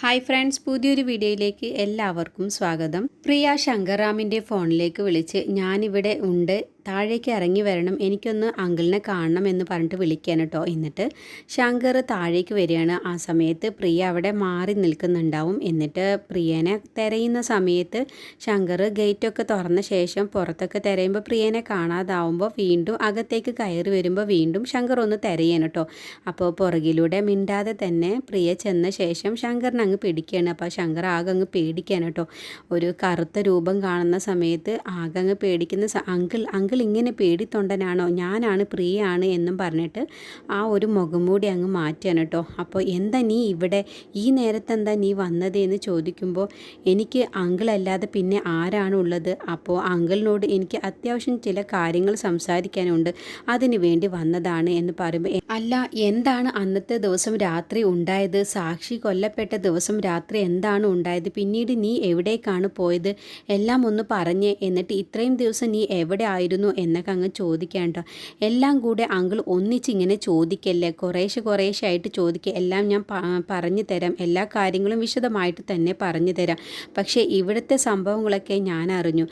Hi friends പുതിയൊരു വീഡിയോയിലേക്ക് എല്ലാവർക്കും സ്വാഗതം. പ്രിയ ശങ്കറാമിന്റെ ഫോണിലേക്ക് വിളിച്ച് ഞാനിവിടെ ഉണ്ട്. താഴേക്ക് ഇറങ്ങി വരണം എനിക്കൊന്ന് അങ്കിളിനെ കാണണം എന്ന് പറഞ്ഞിട്ട് വിളിക്കാൻ കേട്ടോ. എന്നിട്ട് ശങ്കർ താഴേക്ക് വരികയാണ്. ആ സമയത്ത് പ്രിയ അവിടെ മാറി നിൽക്കുന്നുണ്ടാവും. എന്നിട്ട് പ്രിയനെ തിരയുന്ന സമയത്ത് ശങ്കർ ഗേറ്റൊക്കെ തുറന്ന ശേഷം പുറത്തൊക്കെ തിരയുമ്പോൾ പ്രിയനെ കാണാതാവുമ്പോൾ വീണ്ടും അകത്തേക്ക് കയറി വരുമ്പോൾ വീണ്ടും ശങ്കർ ഒന്ന് തിരയാണ് കേട്ടോ. അപ്പോൾ പുറകിലൂടെ മിണ്ടാതെ തന്നെ പ്രിയ ചെന്ന ശേഷം ശങ്കറിനെ അങ്ങ് പിടിക്കുകയാണ് അപ്പോൾ ശങ്കർ ആകെ അങ്ങ് പേടിക്കാൻ കേട്ടോ. ഒരു കറുത്ത രൂപം കാണുന്ന സമയത്ത് ആകെ അങ്ങ് പേടിക്കുന്ന അങ്കിൾ അങ്കിൾ ഇങ്ങനെ പേടിത്തൊണ്ടനാണോ? ഞാനാണ് പ്രിയയാണ് എന്നും പറഞ്ഞിട്ട് ആ ഒരു മുഖം മൂടി അങ്ങ് മാറ്റുകയാണ് കേട്ടോ. അപ്പോൾ എന്താ നീ ഇവിടെ? ഈ നേരത്തെന്താ നീ വന്നത് എന്ന് ചോദിക്കുമ്പോൾ എനിക്ക് അങ്കിളല്ലാതെ പിന്നെ ആരാണുള്ളത് അപ്പോൾ അങ്കിളിനോട് എനിക്ക് അത്യാവശ്യം ചില കാര്യങ്ങൾ സംസാരിക്കാനുണ്ട്. അതിന് വേണ്ടി വന്നതാണ് എന്ന് പറയുമ്പോൾ അല്ല എന്താണ് അന്നത്തെ ദിവസം രാത്രി ഉണ്ടായത്? സാക്ഷി കൊല്ലപ്പെട്ട ദിവസം രാത്രി എന്താണ് ഉണ്ടായത്? പിന്നീട് നീ എവിടേക്കാണ് പോയത്? എല്ലാം ഒന്ന് പറഞ്ഞ് എന്നിട്ട് ഇത്രയും ദിവസം നീ എവിടെ ആയിരുന്നു? എന്നൊക്കെ അങ്ങ് ചോദിക്കാണ്ടോ എല്ലാം കൂടെ അങ്കിൾ ഒന്നിച്ചിങ്ങനെ ചോദിക്കല്ലേ? കുറേശ്ശെ കുറേശ്ശെ ആയിട്ട് ചോദിക്കുക എല്ലാം ഞാൻ പറഞ്ഞു തരാം. എല്ലാ കാര്യങ്ങളും വിശദമായിട്ട് തന്നെ പറഞ്ഞു തരാം. പക്ഷേ ഇവിടുത്തെ സംഭവങ്ങളൊക്കെ ഞാൻ അറിഞ്ഞു.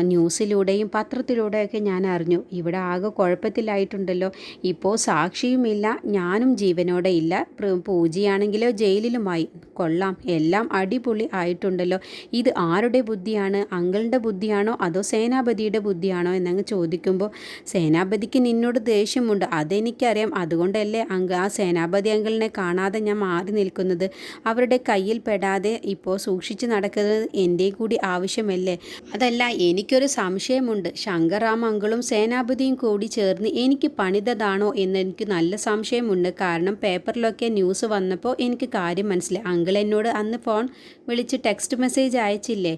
ന്യൂസിലൂടെയും പത്രത്തിലൂടെയൊക്കെ ഞാൻ അറിഞ്ഞു. ഇവിടെ ആകെ കുഴപ്പത്തിലായിട്ടുണ്ടല്ലോ. ഇപ്പോൾ സാക്ഷിയുമില്ല. ഞാനും ജീവനോടെ ഇല്ല. പൂജയാണെങ്കിലോ ജയിലിലുമായി. കൊള്ളാം. എല്ലാം അടിപൊളി ആയിട്ടുണ്ടല്ലോ. ഇത് ആരുടെ ബുദ്ധിയാണ്? അങ്കിളിന്റെ ബുദ്ധിയാണോ? അതോ സേനാപതിയുടെ ബുദ്ധിയാണോ? എന്നങ്ങ് ചോദിക്കുമ്പോൾ സേനാപതിക്ക് നിന്നോട് ദേഷ്യമുണ്ട്. അതെനിക്കറിയാം. അതുകൊണ്ടല്ലേ അങ്ക് ആ സേനാപതി അങ്കിളിനെ കാണാതെ ഞാൻ മാറി നിൽക്കുന്നത്. അവരുടെ കയ്യിൽ പെടാതെ ഇപ്പോൾ സൂക്ഷിച്ച് നടക്കുന്നത് എന്റെ കൂടി ആവശ്യമല്ലേ? അതല്ല എനിക്കൊരു സംശയമുണ്ട്. ശങ്കറാം അങ്കിളും സേനാപതിയും കൂടി ചേർന്ന് എനിക്ക് പണിതതാണോ എന്ന് എനിക്ക് നല്ല സംശയമുണ്ട്. കാരണം പേപ്പറിലൊക്കെ ന്യൂസ് വന്നപ്പോൾ എനിക്ക് കാര്യം മനസ്സിലായി. അങ്കിൾ എന്നോട് അന്ന് ഫോൺ വിളിച്ച് ടെക്സ്റ്റ് മെസ്സേജ് അയച്ചില്ലേ?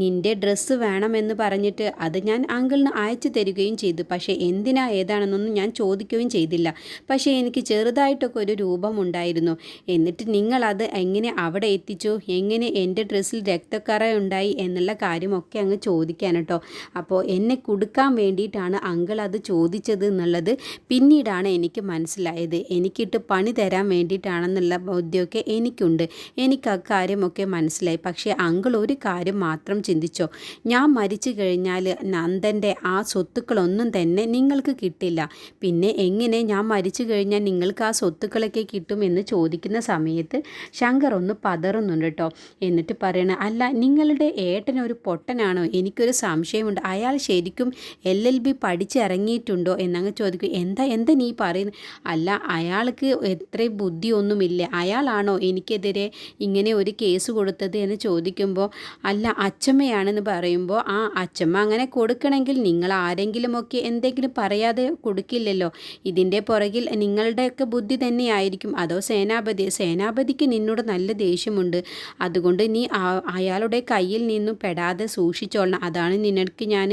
നിന്റെ ഡ്രസ്സ് വേണമെന്ന് പറഞ്ഞിട്ട് അത് ഞാൻ അങ്കിളിന് അയച്ചു തരികയും ചെയ്തു. പക്ഷേ എന്തിനാ ഏതാണെന്നൊന്നും ഞാൻ ചോദിക്കുകയും ചെയ്തില്ല. പക്ഷേ എനിക്ക് ചെറുതായിട്ടൊക്കെ ഒരു രൂപമുണ്ടായിരുന്നു എന്നിട്ട് നിങ്ങളത് എങ്ങനെ അവിടെ എത്തിച്ചു? എങ്ങനെ എന്റെ ഡ്രസ്സിൽ രക്തക്കറ ഉണ്ടായി എന്നുള്ള കാര്യമൊക്കെ അങ്ങ് ചോദിക്കാൻ കേട്ടോ. അപ്പോൾ എന്നെ കൊടുക്കാൻ വേണ്ടിയിട്ടാണ് അങ്കിൾ അത് ചോദിച്ചത് എന്നുള്ളത് പിന്നീടാണ് എനിക്ക് മനസ്സിലായത്. എനിക്കിട്ട് പണി തരാൻ വേണ്ടിയിട്ടാണെന്നുള്ള ബോധ്യമൊക്കെ എനിക്കുണ്ട്. എനിക്ക് അക്കാര്യമൊക്കെ മനസ്സിലായി. പക്ഷേ അങ്കിൾ ഒരു കാര്യം മാത്രം ചിന്തിച്ചോ? ഞാൻ മരിച്ചു കഴിഞ്ഞാൽ നന്ദന്റെ ആ സ്വത്തുക്കളൊന്നും തന്നെ നിങ്ങൾക്ക് കിട്ടില്ല. പിന്നെ എങ്ങനെ ഞാൻ മരിച്ചു കഴിഞ്ഞാൽ നിങ്ങൾക്ക് ആ സ്വത്തുക്കളൊക്കെ കിട്ടും എന്ന് ചോദിക്കുന്ന സമയത്ത് ശങ്കർ ഒന്ന് പതറുന്നുണ്ട് കേട്ടോ. എന്നിട്ട് പറയണ അല്ല നിങ്ങളുടെ ഏട്ടനൊരു പൊട്ടനാണോ? എനിക്കൊരു സംശയമുണ്ട്. അയാൾ ശരിക്കും എൽ എൽ ബി പഠിച്ചിറങ്ങിയിട്ടുണ്ടോ? എന്നങ്ങ് ചോദിക്കും. എന്താ എന്താ നീ പറയുന്നത് അല്ല അയാൾക്ക് എത്ര ബുദ്ധിയൊന്നുമില്ല. അയാളാണോ എനിക്കെതിരെ ഇങ്ങനെ ഒരു കേസ് കൊടുത്തത് എന്ന് ചോദിക്കുമ്പോൾ അല്ല അച്ചമ്മയാണെന്ന് പറയുമ്പോൾ ആ അച്ചമ്മ അങ്ങനെ കൊടുക്കണമെങ്കിൽ നിങ്ങൾ ആരെങ്കിലുമൊക്കെ എന്തെങ്കിലും പറയാതെ കൊടുക്കില്ലല്ലോ. ഇതിന്റെ പുറകിൽ നിങ്ങളുടെയൊക്കെ ബുദ്ധി തന്നെയായിരിക്കും. അതോ സേനാപതി സേനാപതിക്ക് നിന്നോട് നല്ല ദേഷ്യമുണ്ട്. അതുകൊണ്ട് നീ അയാളുടെ കയ്യിൽ നിന്നും പെടാതെ സൂക്ഷിച്ചോളണം. അതാണ് നിനക്ക് ഞാൻ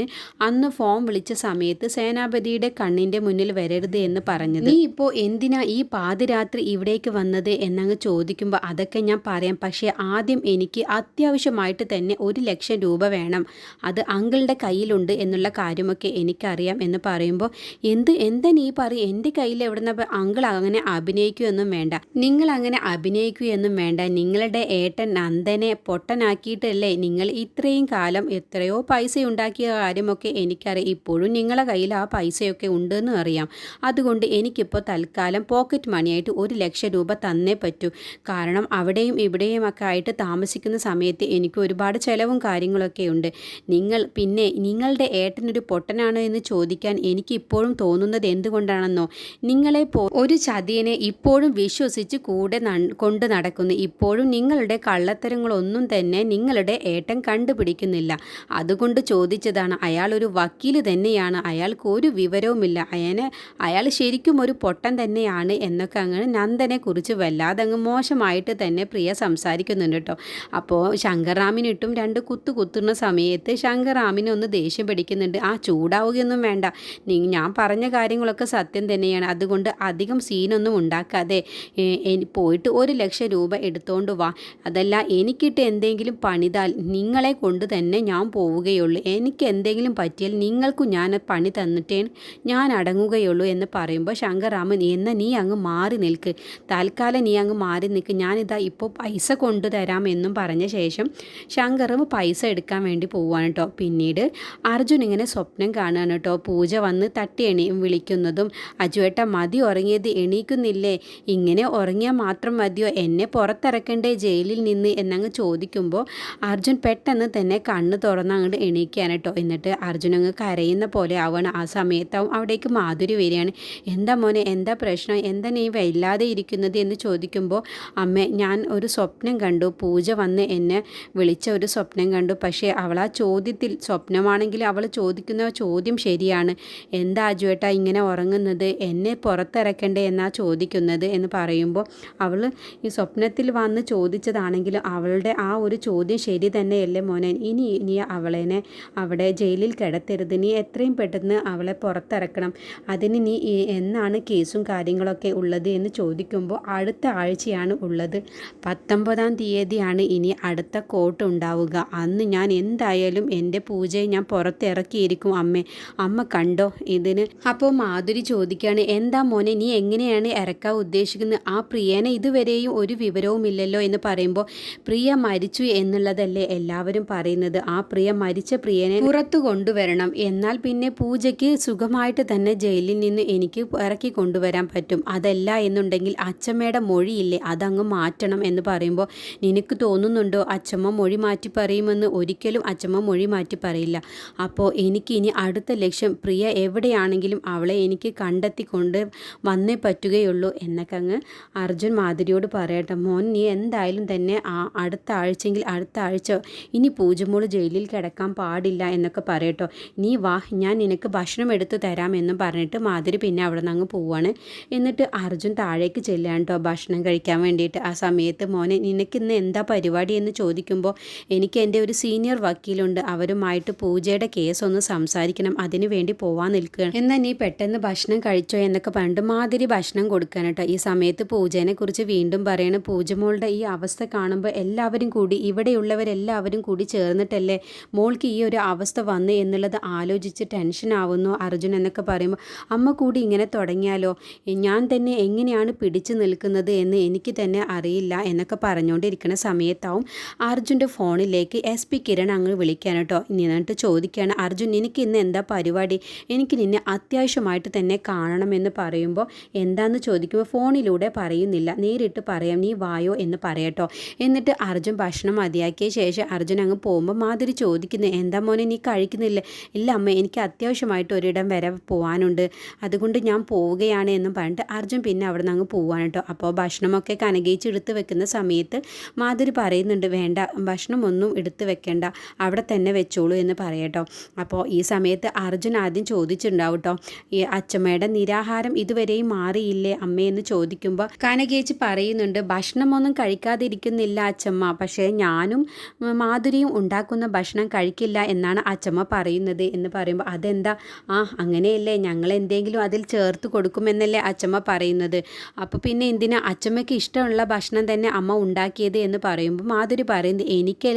അന്ന് ഫോം വിളിച്ച സമയത്ത് സേനാപതിയുടെ കണ്ണിന്റെ മുന്നിൽ വരരുത് എന്ന് പറഞ്ഞത്. നീ ഇപ്പോൾ എന്തിനാ ഈ പാതിരാത്രി ഇവിടേക്ക് വന്നത്? എന്നങ്ങ് ചോദിക്കുമ്പോൾ അതൊക്കെ ഞാൻ പറയാം. പക്ഷേ ആദ്യം എനിക്ക് അത്യാവശ്യമായിട്ട് തന്നെ ഒരു ലക്ഷം രൂപ വേണം. അത് അങ്കിളുടെ കയ്യിലുണ്ട് എന്നുള്ള കാര്യമൊക്കെ എനിക്കറിയാം എന്ന് പറയുമ്പോൾ എന്ത് എന്താ നീ പറയും? എന്റെ കയ്യിൽ എവിടുന്ന അങ്കിൾ അങ്ങനെ അഭിനയിക്കുമെന്നും വേണ്ട. നിങ്ങൾ അങ്ങനെ അഭിനയിക്കുകയൊന്നും വേണ്ട. നിങ്ങളുടെ ഏട്ടൻ നന്ദനെ പൊട്ടനാക്കിയിട്ടല്ലേ നിങ്ങൾ ഇത്രയും കാലം എത്രയോ പൈസ ഉണ്ടാക്കിയ കാര്യമൊക്കെ എനിക്കറിയാം. ഇപ്പോഴും നിങ്ങളെ കയ്യിൽ ആ പൈസയൊക്കെ ഉണ്ടെന്ന് അറിയാം. അതുകൊണ്ട് എനിക്കിപ്പോൾ തൽക്കാലം പോക്കറ്റ് മണിയായിട്ട് ഒരു ലക്ഷം രൂപ തന്നേ പറ്റൂ. കാരണം അവിടെയും ഇവിടെയും ഒക്കെ ആയിട്ട് താമസിക്കുന്ന സമയത്ത് എനിക്ക് ഒരുപാട് ചിലവും കാര്യങ്ങളൊക്കെ ഉണ്ട്. നിങ്ങൾ പിന്നെ നിങ്ങളുടെ ഏട്ടനൊരു പൊട്ടനാണോ എന്ന് ചോദിക്കാൻ എനിക്ക് ഇപ്പോഴും തോന്നുന്നത് എന്തുകൊണ്ടാണെന്നോ? നിങ്ങളെ പോ ഒരു ചതിയനെ ഇപ്പോഴും വിശ്വസിച്ച് കൂടെ കൊണ്ട് നടക്കുന്നു. ഇപ്പോഴും നിങ്ങളുടെ കള്ളത്തരങ്ങളൊന്നും തന്നെ നിങ്ങളുടെ ഏട്ടൻ കണ്ടുപിടിക്കുന്നില്ല. അതുകൊണ്ട് ചോദിച്ചതാണ് അയാൾ ഒരു വക്കീൽ തന്നെയാണ്. അയാൾക്ക് ഒരു വിവരവുമില്ല. അയാനെ അയാൾ ശരിക്കും ഒരു പൊട്ടൻ തന്നെയാണ് എന്നൊക്കെ അങ്ങനെ നന്ദനെ കുറിച്ച് വല്ലാതെ അങ്ങ് മോശമായിട്ട് തന്നെ പ്രിയ സംസാരിക്കുന്നുണ്ട് കേട്ടോ. അപ്പോൾ ശങ്കറാമിനിട്ടും രണ്ട് കുത്തു കുത്തുന്ന സമയത്ത് ശങ്കറാമിനെ ഒന്ന് ദേഷ്യം പിടിക്കുന്നുണ്ട്. ആ ചൂടാവുകയൊന്നും വേണ്ട. ഞാൻ പറഞ്ഞ കാര്യങ്ങളൊക്കെ സത്യം തന്നെയാണ്. അതുകൊണ്ട് അധികം സീനൊന്നും ഉണ്ടാക്കാതെ പോയിട്ട് ഒരു ലക്ഷം രൂപ എടുത്തോണ്ട് വാ. അതല്ല എനിക്കിട്ട് എന്തെങ്കിലും പണിതാൽ നിങ്ങളെ കൊണ്ട് തന്നെ ഞാൻ പോവുകയുള്ളൂ. എനിക്ക് എന്തെങ്കിലും പറ്റിയാൽ നിങ്ങൾക്കും ഞാൻ പണി തന്നിട്ടേ ഞാൻ അടങ്ങുകയുള്ളൂ എന്ന് പറയുമ്പോൾ ശങ്കറാമൻ എന്ന നീ അങ്ങ് മാറി നിൽക്ക്. തൽക്കാലം നീ അങ്ങ് മാറി നിൽക്ക്. ഞാനിതാ ഇപ്പോൾ പൈസ കൊണ്ടുതരാം എന്നും പറഞ്ഞ ശേഷം ശങ്കറും പൈസ എടുക്കാൻ വേണ്ടി പോവാണ് കേട്ടോ പിന്നീട് അർജുൻ ഇങ്ങനെ സ്വപ്നം കാണുകയാണ് കേട്ടോ പൂജ വന്ന് തട്ടി എണി വിളിക്കുന്നതും അജുവേട്ട മതി ഉറങ്ങിയത് എണീക്കുന്നില്ലേ? ഇങ്ങനെ ഉറങ്ങിയാൽ മാത്രം മതിയോ? എന്നെ പുറത്തിറക്കണ്ടേ ജയിലിൽ നിന്ന്? എന്നങ്ങ് ചോദിക്കുമ്പോൾ അർജുൻ പെട്ടെന്ന് തന്നെ കണ്ണ് തുറന്ന് അങ്ങോട്ട് എണീക്കുകയാണ് കേട്ടോ എന്നിട്ട് അർജുൻ അങ്ങ് കരയുന്ന പോലെ ആവണം ആ സമയത്താവും അവിടേക്ക് മാധുരി വരികയാണ്. എന്താ മോനെ എന്താ പ്രശ്നം? എന്താ നീ വല്ലാതെ ഇരിക്കുന്നത്? എന്ന് ചോദിക്കുമ്പോൾ അമ്മ ഞാൻ ഒരു സ്വപ്നം കണ്ടു. പൂജ വന്ന് എന്നെ വിളിച്ച ഒരു സ്വപ്നം കണ്ടു. പക്ഷേ അവൾ ആ ചോദ്യത്തിൽ സ്വപ്നമാണെങ്കിൽ അവൾ ചോദിക്കുന്ന ചോദ്യം ശരിയാണ്. എന്താ അജുവേട്ട ഇങ്ങനെ ഉറങ്ങുന്നത്? എന്നെ പുറത്തിറക്കണ്ടേ എന്നാ ചോദിക്കുന്നത് എന്ന് പറയുമ്പോൾ അവൾ ഈ സ്വപ്നത്തിൽ വന്ന് ചോദിച്ചതാണെങ്കിലും അവളുടെ ആ ഒരു ചോദ്യം ശരി തന്നെയല്ലേ മോനെ? ഇനി നീ അവളെനെ അവിടെ ജയിലിൽ കിടത്തരുത്. നീ എത്രയും പെട്ടെന്ന് അവളെ പുറത്തിറക്കണം. അതിന് നീ എന്നാണ് കേസും കാര്യങ്ങളൊക്കെ ഉള്ളത് എന്ന് ചോദിക്കുമ്പോൾ അടുത്ത ആഴ്ചയാണ് ഉള്ളത്. പത്തൊമ്പതാം തീയതിയാണ് ഇനി അടുത്ത കോട്ട് ഉണ്ടാവുക. അന്ന് ഞാൻ എന്തായാലും എന്റെ പൂജയെ ഞാൻ പുറത്തിറക്കിയിരിക്കും അമ്മേ. അമ്മ കണ്ടോ ഇതിന്? അപ്പോൾ മാധുരി ചോദിക്കുകയാണ് എന്താ മോനെ നീ എങ്ങനെയാണ് ഇറക്കാൻ ഉദ്ദേശിക്കുന്നത്? ആ പ്രിയനെ ഇതുവരെയും ഒരു വിവരവുമില്ലല്ലോ എന്ന് പറയുമ്പോൾ പ്രിയ മരിച്ചു എന്നുള്ളതല്ലേ എല്ലാവരും പറയുന്നത്. ആ പ്രിയ മരിച്ച പ്രിയനെ പുറത്തു കൊണ്ടുവരണം. എന്നാൽ പിന്നെ പൂജയ്ക്ക് സുഖമായിട്ട് തന്നെ ജയിലിൽ നിന്ന് എനിക്ക് ഇറക്കി കൊണ്ടുവരാൻ പറ്റും. അതല്ല എന്നുണ്ടെങ്കിൽ അച്ഛമ്മയുടെ മൊഴിയില്ലേ? അതങ്ങ് മാറ്റണം എന്ന് പറയുമ്പോൾ നിനക്ക് തോന്നുന്നുണ്ടോ? അച്ചമ്മ മൊഴി മാറ്റി പറയുമെന്ന് ഒരിക്കലും അച്ചമ്മ മൊഴി മാറ്റി പറയില്ല. അപ്പോൾ എനിക്കിനി അടുത്ത ലക്ഷ്യം പ്രിയ എവിടെയാണെങ്കിലും അവളെ എനിക്ക് കണ്ടെത്തിക്കൊണ്ട് വന്നേ പറ്റുകയുള്ളൂ എന്നൊക്കെ അങ്ങ് അർജുൻ മാധുരിയോട് പറയട്ടെ. മോൻ നീ എന്തായാലും തന്നെ ആ അടുത്ത ആഴ്ചയെങ്കിൽ അടുത്ത ആഴ്ച ഇനി പൂജമോൾ ജയിലിൽ കിടക്കാൻ പാടില്ല എന്നൊക്കെ പറയട്ടോ. നീ വാ ഞാൻ നിനക്ക് ഭക്ഷണം എടുത്ത് തരാമെന്നും പറഞ്ഞിട്ട് മാധുരി പിന്നെ അവിടെ നിന്ന് അങ്ങ് പോവാണ്. എന്നിട്ട് അർജുൻ താഴേക്ക് ചെല്ലുകയാണ് കേട്ടോ ഭക്ഷണം കഴിക്കാൻ വേണ്ടിയിട്ട്. ആ സമയത്ത് മോനെ നിനക്കിന്ന് എന്താ പരിപാടി എന്ന് ചോദിക്കുമ്പോൾ എനിക്ക് എന്റെ ഒരു സീനിയർ വക്കീലുണ്ട്. അവരുമായിട്ട് പൂജയുടെ കേസ് ഒന്ന് സംസാരിക്കണം. അതിനു വേണ്ടി പോവാൻ നിൽക്കുകയാണ്. എന്നാൽ നീ പെട്ടെന്ന് ഭക്ഷണം കഴിച്ചോ എന്നൊക്കെ പണ്ട് മാതിരി ഭക്ഷണം കൊടുക്കാൻ കേട്ടോ. ഈ സമയത്ത് പൂജേനെ കുറിച്ച് വീണ്ടും പറയണം. പൂജമോളുടെ ഈ അവസ്ഥ കാണുമ്പോൾ എല്ലാവരും കൂടി ഇവിടെയുള്ളവരെല്ലാവരും കൂടി ചേർന്നിട്ടല്ലേ മോൾക്ക് ഈ ഒരു അവസ്ഥ വന്നു എന്നുള്ളത് ആലോചിച്ച് ടെൻഷൻ ആവുന്നു അർജുൻ എന്നൊക്കെ പറയുമ്പോൾ അമ്മ കൂടി ഇങ്ങനെ തുടങ്ങിയാലോ? ഞാൻ തന്നെ എങ്ങനെയാണ് പിടിച്ചു നിൽക്കുന്നത് എന്ന് എനിക്ക് തന്നെ അറിയില്ല എന്നൊക്കെ പറഞ്ഞുകൊണ്ടിരിക്കുന്ന സമയത്താവും. അർജുന്റെ ഫോണിലേക്ക് എസ് പി കിരൺ അങ്ങ് വിളിക്കാൻ കേട്ടോ. എന്നിട്ട് ചോദിക്കുകയാണ് അർജുൻ എനിക്ക് ഇന്ന് എന്താ പരിപാടി? എനിക്ക് നിന്നെ അത്യാവശ്യമായിട്ട് തന്നെ കാണണമെന്ന് പറയുമ്പോൾ എന്താന്ന് ചോദിക്കുമ്പോൾ ഫോണിലൂടെ പറയുന്നില്ല. നേരിട്ട് പറയാം നീ വായോ എന്ന് പറയട്ടോ എന്നിട്ട് അർജുൻ ഭക്ഷണം മതിയാക്കിയ ശേഷം അർജുൻ അങ്ങ് പോകുമ്പോൾ മാതിരി ചോദിക്കുന്നു എന്താ മോനെ നീ കഴിക്കുന്നില്ല? ഇല്ല അമ്മ എനിക്ക് അത്യാവശ്യമായിട്ട് ഒരിടം വരെ പോകാനുണ്ട് അതുകൊണ്ട് ഞാൻ പോവുകയാണ് എന്നും പറഞ്ഞിട്ട് അർജുൻ പിന്നെ അവിടെ നിന്ന് അങ്ങ് പോവാണ് കേട്ടോ. അപ്പോൾ ഭക്ഷണമൊക്കെ കനകയിച്ച് എടുത്ത് വെക്കുന്ന സമയത്ത് മാധുരി പറയുന്നുണ്ട് വേണ്ട ഭക്ഷണമൊന്നും എടുത്തു വെക്കേണ്ട അവിടെ തന്നെ വെച്ചോളൂ എന്ന് പറയട്ടോ. അപ്പോൾ ഈ സമയത്ത് അർജുൻ ആദ്യം ചോദിച്ചിട്ടുണ്ടാവും കേട്ടോ ഈ അച്ചമ്മയുടെ നിരാഹാരം ഇതുവരെയും മാറിയില്ലേ അമ്മയെന്ന് ചോദിക്കുമ്പോൾ കാനകേച്ചി പറയുന്നുണ്ട് ഭക്ഷണമൊന്നും കഴിക്കാതിരിക്കുന്നില്ല അച്ചമ്മ പക്ഷേ ഞാനും മാധുരിയും ഉണ്ടാക്കുന്ന ഭക്ഷണം കഴിക്കില്ല എന്നാണ് അച്ചമ്മ പറയുന്നത്. എന്ന് പറയുമ്പോൾ അതെന്താ? ആ അങ്ങനെയല്ലേ ഞങ്ങൾ എന്തെങ്കിലും അതിൽ ചേർത്ത് കൊടുക്കുമെന്നല്ലേ അച്ചമ്മ പറയുന്നത്. അപ്പോൾ പിന്നെ എന്തിനാ അച്ചമ്മയ്ക്ക് ഇഷ്ടമുള്ള ഭക്ഷണം തന്നെ അമ്മ ഉണ്ടാക്കിയത് എന്ന് പറയുമ്പോൾ മാധുരി പറയുന്നത് എനിക്ക്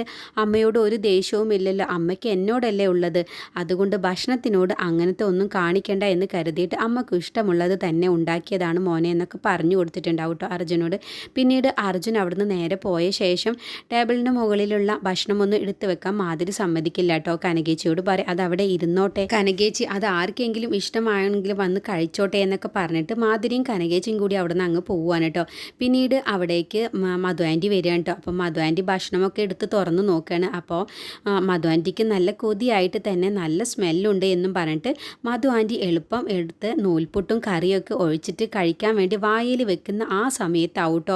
അമ്മയോട് ഒരു ദേഷ്യവും ഇല്ലല്ലോ. അമ്മയ്ക്ക് എന്നോടല്ലേ ഉള്ളത്? അതുകൊണ്ട് ഭക്ഷണത്തിനോട് അങ്ങനത്തെ ഒന്നും കാണിക്കേണ്ട എന്ന് കരുതിയിട്ട് അമ്മയ്ക്ക് ഇഷ്ടമുള്ളത് തന്നെ ഉണ്ടാക്കിയതാണ് മോനെ എന്നൊക്കെ പറഞ്ഞു കൊടുത്തിട്ടുണ്ടാവും കേട്ടോ അർജുനോട്. പിന്നീട് അർജുൻ അവിടുന്ന് നേരെ പോയ ശേഷം ടേബിളിന് മുകളിലുള്ള ഭക്ഷണമൊന്നും എടുത്തു വെക്കാൻ മാതിരി സമ്മതിക്കില്ല കേട്ടോ കനകേച്ചിയോട് പറയും അത് അവിടെ ഇരുന്നോട്ടെ. കനകേച്ചി അത് ആർക്കെങ്കിലും ഇഷ്ടമായെങ്കിൽ വന്ന് കഴിച്ചോട്ടെ എന്നൊക്കെ പറഞ്ഞിട്ട് മാധുരിയും കനകേച്ചിയും കൂടി അവിടുന്ന് അങ്ങ് പോവുകയാണ് കേട്ടോ പിന്നീട് അവിടേക്ക് മധു ആന്റി വരികയാണ് കേട്ടോ അപ്പോൾ മധു ആന്റി ഭക്ഷണമൊക്കെ എടുത്ത് തുറന്ന് നോക്കുകയാണ് അപ്പോൾ മധു ആന്റിക്ക് നല്ല കൊതിയായിട്ട് തന്നെ നല്ല സ്മെല്ലുണ്ട് എന്നും പറഞ്ഞിട്ട് മധു ആന്റി എളുപ്പം എടുത്ത് നൂൽപുട്ടും കറിയൊക്കെ ഒഴിച്ചിട്ട് കഴിക്കാൻ വേണ്ടി വായിൽ വെക്കുന്ന ആ സമയത്താവും കേട്ടോ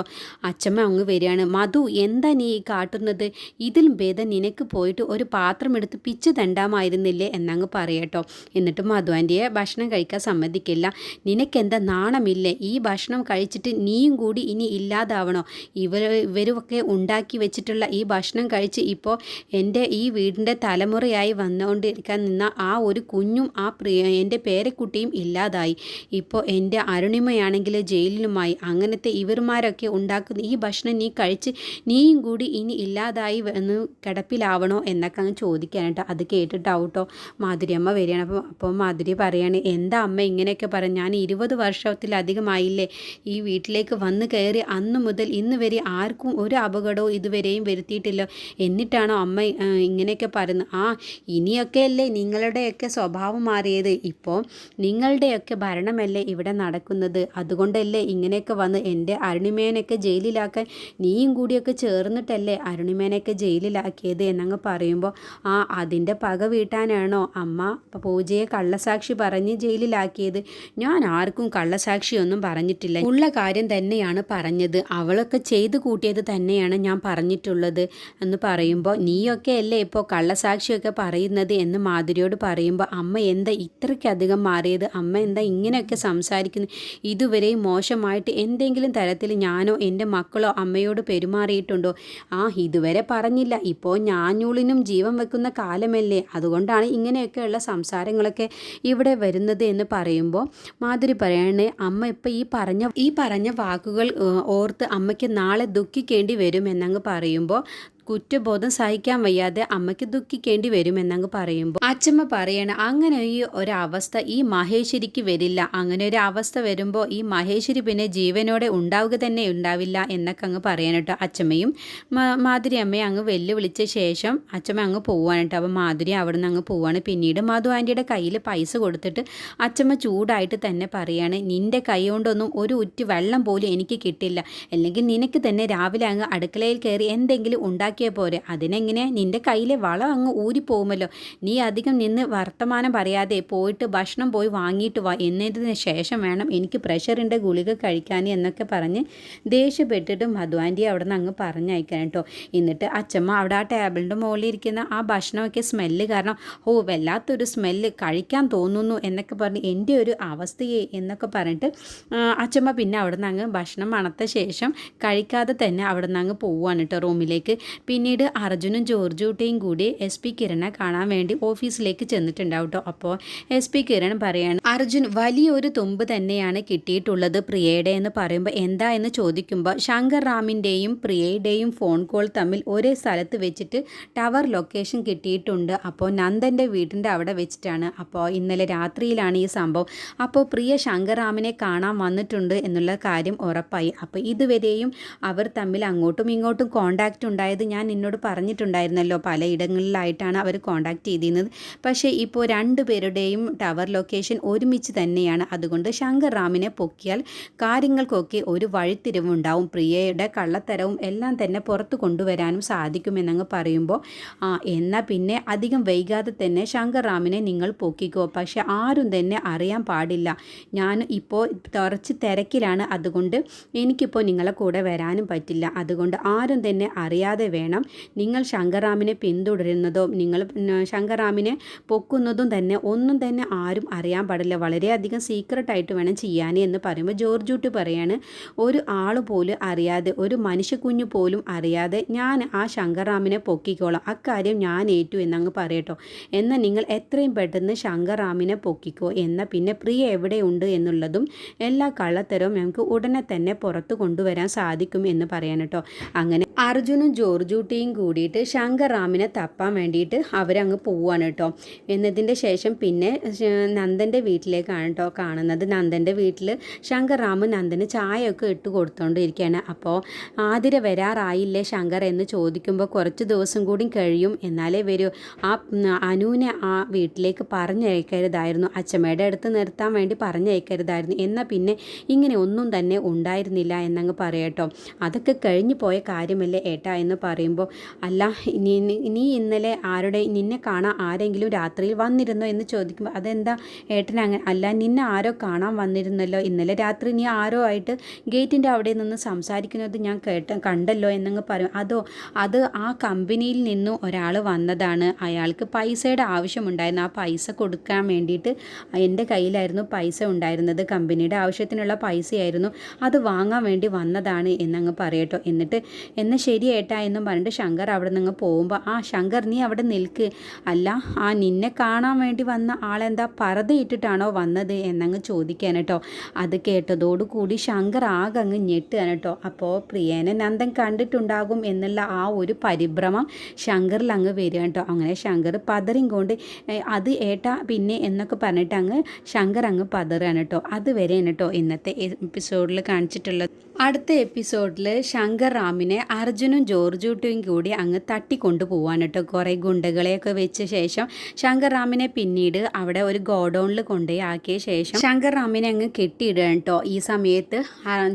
അച്ഛമ്മ അങ്ങ് വരികയാണ്. മധു എന്താ നീ കാട്ടുന്നത്? ഇതിലും ഭേദം നിനക്ക് പോയിട്ട് ഒരു പാത്രം എടുത്ത് പിച്ച് തണ്ടാമായിരുന്നില്ലേ? എന്നങ്ങ് പറയട്ടോ. എന്നിട്ട് മധു ആന്റിയെ ഭക്ഷണം കഴിക്കാൻ സമ്മതിക്കില്ല. നിനക്കെന്താ നാണമില്ലേ? ഈ ഭക്ഷണം കഴിച്ചിട്ട് നീയും കൂടി ഇനി ഇല്ലാതാവണോ? ഇവർ ഇവരൊക്കെ ഉണ്ടാക്കി വെച്ചിട്ടുള്ള ഈ ഭക്ഷണം കഴിച്ച് ഇപ്പോൾ എന്റെ ഈ വീടിന്റെ തലമുറയായി വന്നുകൊണ്ടിരിക്കാൻ നിന്ന ആ ഒരു കുഞ്ഞും ആ പ്രിയ എന്റെ പേരക്കുട്ടിയും ഇല്ലാതായി. ഇപ്പോൾ എന്റെ അരുണിമയാണെങ്കിൽ ജയിലിലുമായി. അങ്ങനത്തെ ഇവർമാരൊക്കെ ഉണ്ടാക്കുന്ന ഈ ഭക്ഷണം നീ കഴിച്ച് നീയും കൂടി ഇനി ഇല്ലാതായി എന്ന് കിടപ്പിലാവണോ എന്നൊക്കെ അങ്ങ് ചോദിക്കാനായിട്ട് അത് കേട്ടിട്ടാവട്ടോ മാധുരിയമ്മ വരികയാണ്. അപ്പോൾ അപ്പോൾ മാധുരി പറയാണ് എന്താ അമ്മ ഇങ്ങനെയൊക്കെ പറയാം ഞാൻ ഇരുപത് വർഷത്തിലധികമായില്ലേ ഈ വീട്ടിലേക്ക് വന്ന് കയറി അന്ന് മുതൽ ഇന്ന് വരെ ആർക്കും ഒരു അപകടവും ഇതുവരെയും വരുത്തിയിട്ടില്ല. എന്നിട്ടാണോ അമ്മ ഇങ്ങനെയൊക്കെ പറയുന്നത്. ആ ഇനിയൊക്കെ അല്ലേ നിങ്ങളുടെയൊക്കെ സ്വഭാവം മാറിയത്. ഇപ്പോൾ നിങ്ങളുടെയൊക്കെ ഭരണമല്ലേ ഇവിടെ നടക്കുന്നത്? അതുകൊണ്ടല്ലേ ഇങ്ങനെയൊക്കെ വന്ന് എന്റെ അരുണിമേനൊക്കെ ജയിലിലാക്കാൻ നീയും കൂടിയൊക്കെ ചേർന്നിട്ടല്ലേ അരുണിമേനൊക്കെ ജയിലിലാക്കിയത് എന്നങ്ങ് പറയുമ്പോൾ ആ അതിന്റെ പക വീട്ടാനാണോ അമ്മ പൂജയെ കള്ളസാക്ഷി പറഞ്ഞ് ജയിലിലാക്കിയത്? ഞാൻ ആർക്കും കള്ളസാക്ഷിയൊന്നും പറഞ്ഞിട്ടില്ല. ഉള്ള കാര്യം തന്നെയാണ് പറഞ്ഞത്. അവളൊക്കെ ചെയ്തു കൂട്ടിയത് തന്നെയാണ് ഞാൻ പറഞ്ഞിട്ടുള്ളത് എന്ന് പറയുമ്പോൾ നീയൊക്കെ അല്ലേ ഇപ്പോൾ കള്ളസാക്ഷിയൊക്കെ പറയുന്നത്? എന്ന് മാധുരിയോട് പറയുമ്പോൾ അമ്മ എന്താ ഇത്രയ്ക്കധികം മാറിയത്? അമ്മ എന്താ ഇങ്ങനെയൊക്കെ സംസാരിക്കുന്നത് ഇതുവരെയും മോശമായിട്ട് എന്തെങ്കിലും തരത്തിൽ ഞാനോ എന്റെ മക്കളോ അമ്മയോട് പെരുമാറിയിട്ടുണ്ടോ? ആ ഇതുവരെ പറഞ്ഞില്ല. ഇപ്പോൾ ഞാഞ്ഞൂളിനും ജീവൻ വെക്കുന്ന കാലമല്ലേ. അതുകൊണ്ടാണ് ഇങ്ങനെയൊക്കെയുള്ള സംസാരങ്ങളൊക്കെ ഇവിടെ വരുന്നത് എന്ന് പറയുമ്പോൾ മാധുരി പറയണേ അമ്മ ഇപ്പം ഈ പറഞ്ഞ ഈ പറഞ്ഞ വാക്കുകൾ ഓർത്ത് അമ്മയ്ക്ക് നാളെ ദുഃഖിക്കേണ്ടി വരും എന്നങ്ങ് പറയുമ്പോൾ കുറ്റബോധം സഹിക്കാൻ വയ്യാതെ അമ്മയ്ക്ക് ദുഃഖിക്കേണ്ടി വരും എന്നങ്ങ് പറയുമ്പോൾ അച്ഛമ്മ പറയണ അങ്ങനെ ഈ ഒരവസ്ഥ ഈ മഹേശ്വരിക്ക് വരില്ല. അങ്ങനെ ഒരു അവസ്ഥ വരുമ്പോൾ ഈ മഹേശ്വരി പിന്നെ ജീവനോടെ ഉണ്ടാവുക തന്നെ ഉണ്ടാവില്ല എന്നൊക്കെ അങ്ങ് പറയാൻ കേട്ടോ അച്ഛമ്മയും. മാധുരി അമ്മയെ അങ്ങ് വെല്ലുവിളിച്ച ശേഷം അച്ഛമ്മ അങ്ങ് പോവാണ് കേട്ടോ അപ്പോൾ മാധുരി അവിടെ നിന്ന് അങ്ങ് പോവാണ്. പിന്നീട് മധു ആന്റിയുടെ കയ്യിൽ പൈസ കൊടുത്തിട്ട് അച്ഛമ്മ ചൂടായിട്ട് തന്നെ പറയാണ് നിന്റെ കൈ കൊണ്ടൊന്നും ഒരു ഉറ്റ് വെള്ളം പോലും എനിക്ക് കിട്ടില്ല. അല്ലെങ്കിൽ നിനക്ക് തന്നെ രാവിലെ അങ്ങ് അടുക്കളയിൽ കയറി എന്തെങ്കിലും ഉണ്ടാക്കിയാൽ പോരെ. അതിനെങ്ങനെ? നിന്റെ കയ്യിലെ വളം അങ്ങ് ഊരിപ്പോകുമല്ലോ നീ അധികം നിന്ന് വർത്തമാനം പറയാതെ പോയിട്ട് ഭക്ഷണം പോയി വാങ്ങിയിട്ട് വാ. എന്നതിന് ശേഷം വേണം എനിക്ക് പ്രഷറിന്റെ ഗുളിക കഴിക്കാൻ എന്നൊക്കെ പറഞ്ഞ് ദേഷ്യപ്പെട്ടിട്ട് മധു ആന്റി അവിടെ നിന്ന് അങ്ങ് പറഞ്ഞയക്കാൻ കേട്ടോ എന്നിട്ട് അച്ഛമ്മ അവിടെ ആ ടേബിളിന്റെ മുകളിൽ ഇരിക്കുന്ന ആ ഭക്ഷണമൊക്കെ സ്മെല്ല് കാരണം ഓ വല്ലാത്തൊരു സ്മെല്ല് കഴിക്കാൻ തോന്നുന്നു എന്നൊക്കെ പറഞ്ഞ് എന്റെ ഒരു അവസ്ഥയെ എന്നൊക്കെ പറഞ്ഞിട്ട് അച്ഛമ്മ പിന്നെ അവിടെ നിന്ന് അങ്ങ് ഭക്ഷണം മണത്ത ശേഷം കഴിക്കാതെ തന്നെ അവിടെ നിന്ന് അങ്ങ് പോവുകയാണ് കേട്ടോ റൂമിലേക്ക്. പിന്നീട് അർജുനും ജോർജൂട്ടയും കൂടി എസ് പി കിരണെ കാണാൻ വേണ്ടി ഓഫീസിലേക്ക് ചെന്നിട്ടുണ്ടാവും കേട്ടോ അപ്പോൾ എസ് പി കിരൺ പറയാണ് അർജുൻ വലിയൊരു തുമ്പ് തന്നെയാണ് കിട്ടിയിട്ടുള്ളത് പ്രിയയുടെ എന്ന് പറയുമ്പോൾ എന്താ എന്ന് ചോദിക്കുമ്പോൾ ശങ്കർ റാമിന്റെയും പ്രിയയുടെയും ഫോൺ കോൾ തമ്മിൽ ഒരേ സ്ഥലത്ത് വെച്ചിട്ട് ടവർ ലൊക്കേഷൻ കിട്ടിയിട്ടുണ്ട്. അപ്പോൾ നന്ദന്റെ വീടിന്റെ അവിടെ വെച്ചിട്ടാണ്. അപ്പോൾ ഇന്നലെ രാത്രിയിലാണ് ഈ സംഭവം. അപ്പോൾ പ്രിയ ശങ്കർ റാമിനെ കാണാൻ വന്നിട്ടുണ്ട് എന്നുള്ള കാര്യം ഉറപ്പായി. അപ്പോൾ ഇതുവരെയും അവർ തമ്മിൽ അങ്ങോട്ടും ഇങ്ങോട്ടും കോണ്ടാക്റ്റ് ഉണ്ടായത് ഞാൻ നിന്നോട് പറഞ്ഞിട്ടുണ്ടായിരുന്നല്ലോ പലയിടങ്ങളിലായിട്ടാണ് അവർ കോണ്ടാക്ട് ചെയ്തിരുന്നത്. പക്ഷേ ഇപ്പോൾ രണ്ട് പേരുടെയും ടവർ ലൊക്കേഷൻ ഒരുമിച്ച് തന്നെയാണ്. അതുകൊണ്ട് ശങ്കർ റാമിനെ പൊക്കിയാൽ കാര്യങ്ങൾക്കൊക്കെ ഒരു വഴിത്തിരിവുണ്ടാവും. പ്രിയയുടെ കള്ളത്തരവും എല്ലാം തന്നെ പുറത്തു കൊണ്ടുവരാനും സാധിക്കുമെന്നങ്ങ് പറയുമ്പോൾ ആ എന്നാൽ പിന്നെ അധികം വൈകാതെ തന്നെ ശങ്കർ റാമിനെ നിങ്ങൾ പൊക്കിക്കോ. പക്ഷെ ആരും തന്നെ അറിയാൻ പാടില്ല. ഞാൻ ഇപ്പോൾ കുറച്ച് തിരക്കിലാണ്. അതുകൊണ്ട് എനിക്കിപ്പോൾ നിങ്ങളെ കൂടെ വരാനും പറ്റില്ല. അതുകൊണ്ട് ആരും തന്നെ അറിയാതെ വേണം നിങ്ങൾ ശങ്കറാമിനെ പിന്തുടരുന്നതോ നിങ്ങൾ ശങ്കറാമിനെ പൊക്കുന്നതും തന്നെ ഒന്നും തന്നെ ആരും അറിയാൻ പാടില്ല. വളരെയധികം സീക്രട്ടായിട്ട് വേണം ചെയ്യാൻ എന്ന് പറയുമ്പോൾ ജോർജൂട്ട് പറയാണ് ഒരു ആൾ പോലും അറിയാതെ ഒരു മനുഷ്യക്കുഞ്ഞു പോലും അറിയാതെ ഞാൻ ആ ശങ്കറാമിനെ പൊക്കിക്കോളാം. അക്കാര്യം ഞാൻ ഏറ്റു എന്നങ്ങ് പറയട്ടോ. എന്നാൽ നിങ്ങൾ എത്രയും പെട്ടെന്ന് ശങ്കറാമിനെ പൊക്കിക്കോ. എന്ന പിന്നെ പ്രിയ എവിടെയുണ്ട് എന്നുള്ളതും എല്ലാ കള്ളത്തരവും ഞങ്ങൾക്ക് ഉടനെ തന്നെ പുറത്തു കൊണ്ടുവരാൻ സാധിക്കും എന്ന് പറയാൻ കേട്ടോ അങ്ങനെ അർജുനും ജോർജൂട്ടിയും കൂടിയിട്ട് ശങ്കറാമിനെ തപ്പാൻ വേണ്ടിയിട്ട് അവരങ്ങ് പോവാണ് കേട്ടോ. എന്നതിന്റെ ശേഷം പിന്നെ നന്ദന്റെ വീട്ടിലേക്കാണ് കേട്ടോ കാണുന്നത്. നന്ദന്റെ വീട്ടിൽ ശങ്കറാമ് നന്ദന് ചായയൊക്കെ ഇട്ട് കൊടുത്തോണ്ടിരിക്കുകയാണ് അപ്പോൾ ആതിര വരാറായില്ലേ ശങ്കർ എന്ന് ചോദിക്കുമ്പോൾ കുറച്ച് ദിവസം കൂടി കഴിയും. എന്നാലേ വരൂ. ആ അനുവിനെ ആ വീട്ടിലേക്ക് പറഞ്ഞയക്കരുതായിരുന്നു. അച്ഛമ്മയുടെ അടുത്ത് നിർത്താൻ വേണ്ടി പറഞ്ഞയക്കരുതായിരുന്നു. എന്നാൽ പിന്നെ ഇങ്ങനെ ഒന്നും തന്നെ ഉണ്ടായിരുന്നില്ല എന്നങ്ങ് പറയട്ടോ അതൊക്കെ കഴിഞ്ഞു പോയ കാര്യമല്ലേ ഏട്ടാ എന്ന് പറയുമ്പോൾ അല്ല നീ ഇന്നലെ ആരുടെ നിന്നെ കാണാൻ ആരെങ്കിലും രാത്രിയിൽ വന്നിരുന്നോ? എന്ന് ചോദിക്കുമ്പോൾ അതെന്താ ഏട്ടൻ അങ്ങനെ അല്ല നിന്നെ ആരോ കാണാൻ വന്നിരുന്നല്ലോ? ഇന്നലെ രാത്രി നീ ആരോ ആയിട്ട് ഗേറ്റിന്റെ അവിടെ നിന്ന് സംസാരിക്കുന്നത് ഞാൻ കേട്ട കണ്ടല്ലോ എന്നങ്ങ് പറയും. അതോ അത് ആ കമ്പനിയിൽ നിന്നും ഒരാൾ വന്നതാണ്. അയാൾക്ക് പൈസയുടെ ആവശ്യമുണ്ടായിരുന്നു. ആ പൈസ കൊടുക്കാൻ വേണ്ടിയിട്ട് എന്റെ കയ്യിലായിരുന്നു പൈസ ഉണ്ടായിരുന്നത്. കമ്പനിയുടെ ആവശ്യത്തിനുള്ള പൈസയായിരുന്നു. അത് വാങ്ങാൻ വേണ്ടി വന്നതാണ് എന്നങ്ങ് പറയട്ടോ. എന്നിട്ട് എന്നാൽ ശരി ഏട്ടാ എന്നും പറഞ്ഞ് പറഞ്ഞിട്ട് ശങ്കർ അവിടെ നിന്ന് പോകുമ്പോൾ ആ ശങ്കർ നീ അവിടെ നിൽക്ക്. അല്ല ആ നിന്നെ കാണാൻ വേണ്ടി വന്ന ആളെന്താ പറതയിട്ടിട്ടാണോ വന്നത്? എന്നങ്ങ് ചോദിക്കാൻ കേട്ടോ അത് കേട്ടതോടുകൂടി ശങ്കർ ആകെ അങ്ങ് ഞെട്ടുകയാണ് കേട്ടോ അപ്പോൾ പ്രിയനെ നന്ദൻ കണ്ടിട്ടുണ്ടാകും എന്നുള്ള ആ ഒരു പരിഭ്രമം ശങ്കറിൽ അങ്ങ് വരിക കേട്ടോ അങ്ങനെ ശങ്കർ പതറിയും കൊണ്ട് അത് ഏട്ടാ പിന്നെ എന്നൊക്കെ പറഞ്ഞിട്ട് അങ്ങ് ശങ്കർ അങ്ങ് പതറുകയാണ് കേട്ടോ അതുവരെയാണ് കേട്ടോ ഇന്നത്തെ എപ്പിസോഡിൽ കാണിച്ചിട്ടുള്ളത്. അടുത്ത എപ്പിസോഡിൽ ശങ്കർ റാമിനെ അർജുനും ജോർജൂട്ടിയും കൂടി അങ്ങ് തട്ടിക്കൊണ്ടു പോവാണ് കേട്ടോ കുറേ ഗുണ്ടകളെയൊക്കെ വെച്ച ശേഷം ശങ്കർ റാമിനെ പിന്നീട് അവിടെ ഒരു ഗോഡൗണിൽ കൊണ്ടുപോയി ആക്കിയ ശേഷം ശങ്കർ റാമിനെ അങ്ങ് കെട്ടിയിടുക കേട്ടോ ഈ സമയത്ത്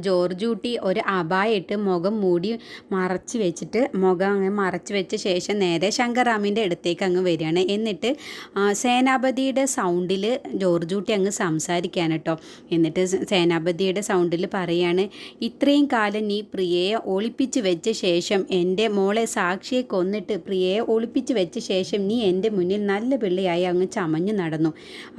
ജോർജ് കുട്ടി ഒരു അപായിട്ട് മുഖം മൂടി മറച്ച് വെച്ചിട്ട് മുഖം അങ്ങ് മറച്ച് വെച്ച ശേഷം നേരെ ശങ്കർ റാമിന്റെ അടുത്തേക്ക് അങ്ങ് വരികയാണ്. എന്നിട്ട് സേനാപതിയുടെ സൗണ്ടിൽ ജോർജ് കുട്ടി അങ്ങ് സംസാരിക്കാൻ കേട്ടോ എന്നിട്ട് സേനാപതിയുടെ സൗണ്ടിൽ പറയാണ് ഇത്രയും കാലം നീ പ്രിയയെ ഒളിപ്പിച്ച് വെച്ച ശേഷം എന്റെ മോളെ സാക്ഷിയെ കൊന്നിട്ട് പ്രിയയെ ഒളിപ്പിച്ച് വെച്ച ശേഷം നീ എന്റെ മുന്നിൽ നല്ല പിള്ളയായി അങ്ങ് ചമഞ്ഞു നടന്നു.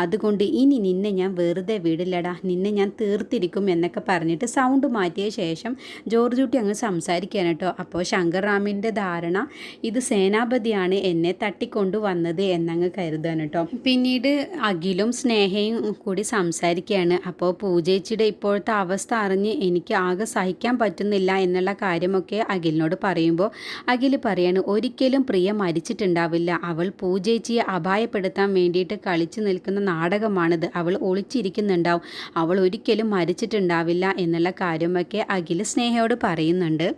അതുകൊണ്ട് ഇനി നിന്നെ ഞാൻ വെറുതെ വിടില്ലടാ. നിന്നെ ഞാൻ തീർത്തിരിക്കും എന്നൊക്കെ പറഞ്ഞിട്ട് സൗണ്ട് മാറ്റിയ ശേഷം ജോർജ് കുട്ടി അങ്ങ് സംസാരിക്കാൻ കേട്ടോ. അപ്പോൾ ശങ്കർ റാമിന്റെ ധാരണ ഇത് സേനാപതിയാണ് എന്നെ തട്ടിക്കൊണ്ടു വന്നത് എന്നങ്ങ് കരുതാൻ കേട്ടോ. പിന്നീട് അഖിലും സ്നേഹയും കൂടി സംസാരിക്കുകയാണ്. അപ്പോൾ പൂജേച്ചിയുടെ ഇപ്പോഴത്തെ അവസ്ഥ അറിഞ്ഞ് എനിക്ക് ആകെ സഹിക്കാൻ പറ്റുന്നില്ല എന്നുള്ള കാര്യമൊക്കെ അഖിലിനോട് പറയുമ്പോൾ അഖിൽ പറയാണ് ഒരിക്കലും പ്രിയ മരിച്ചിട്ടുണ്ടാവില്ല. അവൾ പൂജേച്ചിയെ അപായപ്പെടുത്താൻ വേണ്ടിയിട്ട് കളിച്ചു നിൽക്കുന്ന നാടകമാണിത്. അവൾ ഒളിച്ചിരിക്കുന്നുണ്ടാവും. അവൾ ഒരിക്കലും മരിച്ചിട്ടുണ്ടാവില്ല എന്നുള്ള കാര്യമൊക്കെ അഖിൽ സ്നേഹയോട് പറയുന്നുണ്ട്.